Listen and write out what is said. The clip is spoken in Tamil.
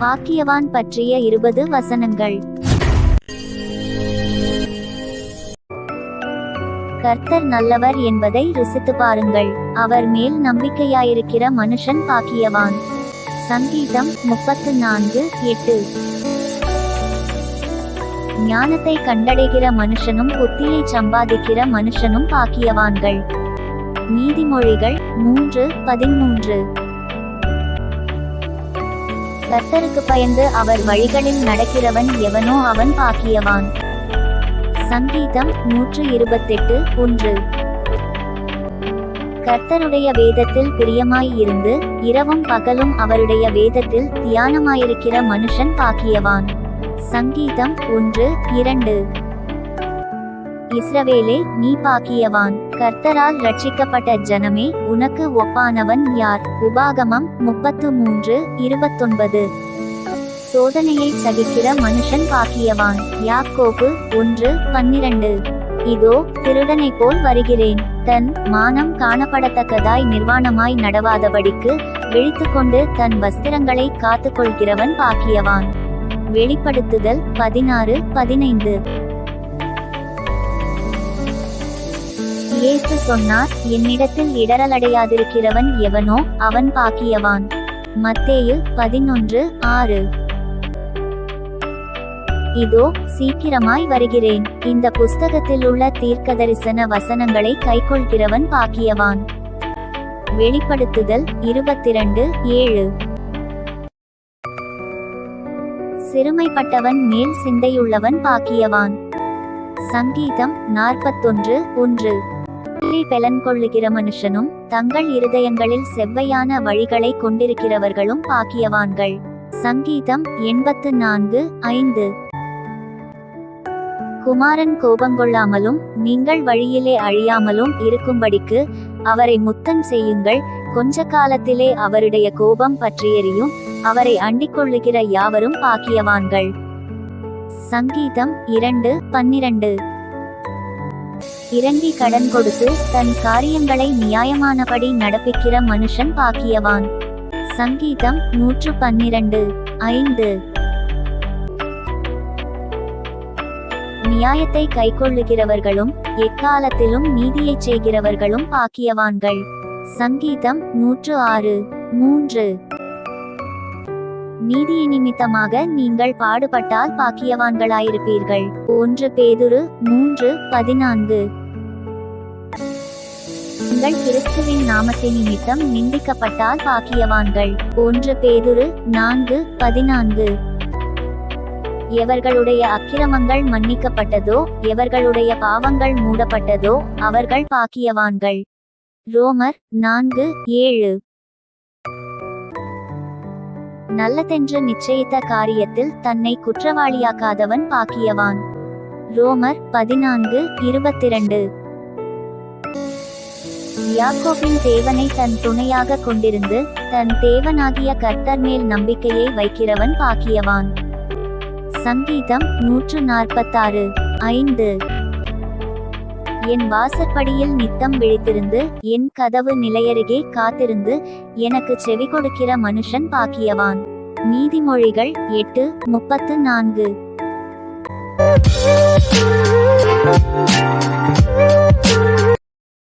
பாக்கியவான் பற்றிய இருபது வசனங்கள். கர்த்தர் நல்லவர் என்பதை ருசித்து பாருங்கள். அவர் மேல் நம்பிக்கையாயிருக்கிற மனுஷன் பாக்கியவான். சங்கீதம் முப்பத்து நான்கு எட்டு. ஞானத்தை கண்டடைகிற மனுஷனும் புத்தியை சம்பாதிக்கிற மனுஷனும் பாக்கியவான்கள். நீதிமொழிகள் மூன்று பதிமூன்று. கர்த்தருக்கு பயந்து அவர் வழிகளில் நடக்கிறவன் எவனோ அவன் பாக்கியவான். சங்கீதம் நூற்று இருபத்தெட்டு ஒன்று. கர்த்தருடைய வேதத்தில் பிரியமாய் இருந்து இரவும் பகலும் அவருடைய வேதத்தில் தியானமாயிருக்கிற மனுஷன் பாக்கியவான். சங்கீதம் ஒன்று இரண்டு. இஸ்ரவேலே நீ பாக்கியவான். கர்த்தரால் ரட்சிக்கப்பட்ட ஜனமே உனக்கு ஒப்பானவன் யார்? உபாகமம் முப்பத்து மூன்று இருபத்தொன்பது. சோதனையை சகிக்கிற மனுஷன் பாக்கியவான். யாக்கோபு ஒன்று பன்னிரண்டு. இதோ திருடனை போல் வருகிறேன். தன் மானம் காணப்படத்தக்கதாய் நிர்வாணமாய் நடவாதபடிக்கு விழித்துக்கொண்டு தன் வஸ்திரங்களை காத்துக்கொள்கிறவன் பாக்கியவான். வெளிப்படுத்துதல் பதினாறு பதினைந்து. இயேசு சொன்னார் என்னிடத்தில் இடரலடையாதிருக்கிறவன் எவனோ அவன் பாக்கியவான். மத்தேயு பதினொன்று ஆறு. இதோ சீக்கிரமாய் வருகிறேன். இந்த புஸ்தகத்தில் உள்ள தீர்க்கதரிசன வசனங்களை கைக்கொள்கிறவன் பாக்கியவான். வெளிப்படுத்துதல் இருபத்திரண்டு ஏழு. சிறுமைப்பட்டவன் மேல் சிந்தையுள்ளவன் பாக்கியவான். சங்கீதம் நாற்பத்தொன்று ஒன்று. பெலன் கொள்ளுகிற மனுஷனும் தங்கள் இருதயங்களில் செவ்வையான வழிகளை கொண்டிருக்கிறவர்களும் பாக்கியவான்கள். சங்கீதம் எண்பத்து நான்கு ஐந்து. குமாரன் கோபங்கொள்ளாமலும் நீங்கள் வழியிலே அழியாமலும் இருக்கும்படிக்கு அவரை முத்தம் செய்யுங்கள். கொஞ்ச காலத்திலே அவருடைய கோபம் பற்றியெறியும் அவரை அண்டிக் கொள்ளுகிற யாவரும் பாக்கியவான்கள். சங்கீதம் இரண்டு பன்னிரண்டு. இறங்கி கடன் கொடுத்து தன் காரியங்களை நியாயமானபடி நடப்பிக்கிற மனுஷன் பாக்கியவான். சங்கீதம் நூற்று பன்னிரண்டு ஐந்து. நியாயத்தை கைக்கொள்ளுகிறவர்களும் எக்காலத்திலும் நீதியை செய்கிறவர்களும் பாக்கியவான்கள். சங்கீதம் நூற்று ஆறு மூன்று. நீதியை நிமித்தமாக நீங்கள் பாடுபட்டால் பாக்கியவான்களாயிருப்பீர்கள். ஒன்று பேதுரு மூன்று பதினான்கு. நீங்கள் கிறிஸ்துவின் நாமத்தின் நிமித்தம் நிந்திக்கப்பட்டால் பாக்கியவான்கள். ஒன்று பேதுரு நான்கு பதினான்கு. எவர்களுடைய அக்கிரமங்கள் மன்னிக்கப்பட்டதோ எவர்களுடைய பாவங்கள் மூடப்பட்டதோ அவர்கள் பாக்கியவான்கள். ரோமர் நான்கு ஏழு. நல்லதென்று நிச்சயித்த காரியத்தில் தன்னை குற்றவாளியாக்காதவன் பாக்கியவான். ரோமர் பதினான்கு இருபத்திரண்டு. யாக்கோபின் தேவனை தன் துணையாக கொண்டிருந்து தன் தேவனாகிய கர்த்தர் மேல் நம்பிக்கையை வைக்கிறவன் பாக்கியவான். சங்கீதம் நூற்று நாற்பத்தாறு ஐந்து. என் வாசற்படியில் நித்தம் விழித்திருந்து என் கதவு நிலையருகே காத்திருந்து எனக்கு செவி கொடுக்கிற மனுஷன் பாக்கியவான். நீதிமொழிகள் எட்டு முப்பத்து நான்கு.